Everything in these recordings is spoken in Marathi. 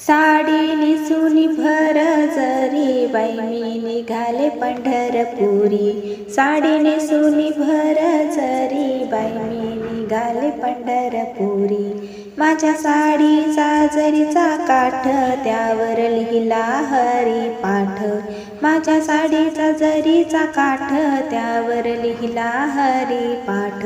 साडी निसून भर जरी बाई मी निघाले पंढरपुरी. साडी नेसून पंढरपुरी. माझ्या साडीचा जरीचा काठ त्यावर लिहिला हरी पाठ. माझ्या साडीचा जरीचा काठ त्यावर लिहिला हरी पाठ.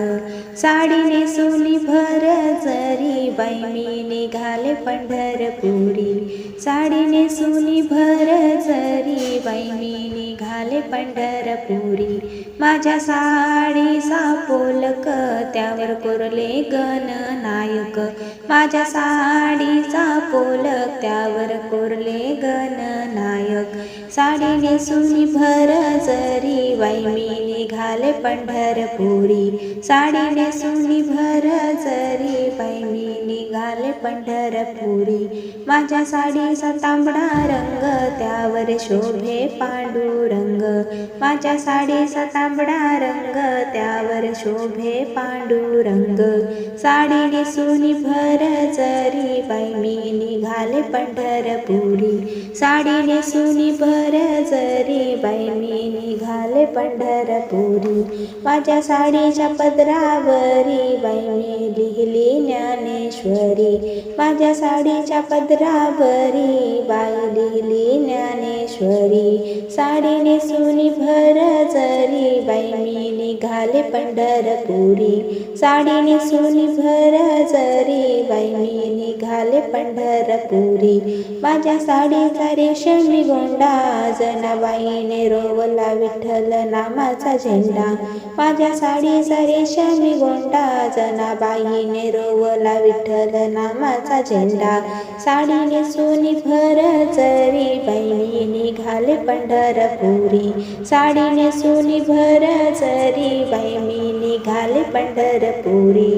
साडी नेसून भर जरी बाई मी निघाले पंढरपुरी. साडी नेसून भर जरी बाई मी निघाले पंढरपुरी. माझ्या साडीचा पोलक त्यावर कोरले गण नायक. माझ्या साडीचा पोलक त्यावर कोरले गण नायक. साडी नेसून भर जरी बाई मी निघाले पंढरपुरी. साडी नेसून भर जरी बाई पंढरपुरी. माझ्या साडीचा तांबडा रंग त्यावर शोभे पांडुरंग. माझ्या साडीचा तांबडा रंग त्यावर शोभे पांडुरंग. साडी नेसून भर जरी बाई मी निघाले पंढरपुरी. साडी नेसुनी भर जरी बाई मी निघाले पंढरपुरी. माझ्या साडीच्या पदरावरी बाई मी लिहिली ज्ञानेश्वरी. माझ्या साडीच्या पदरावरी बाई लिहिली ज्ञानेश्वरी. साडी नेसुनी भर जरी बाई मी निघाले पंढरपुरी. साडी नेसुनी भर जरी बाई मी निघाले पंढरपुरी. माझ्या साडीचा रेशमी गोंडा. जनाबाईने रोवला विठ्ठल नामाचा झेंडा. माझ्या साडीचा रेशमी गोंडा. जनाबाईने रोवला विठ्ठल नामाचा झेंडा. साडी सोनी भर जरी बहिणी निघाले पंढरपुरी. साडी सोनी भर जरी बहिणी मी निघाले पंढरपुरी.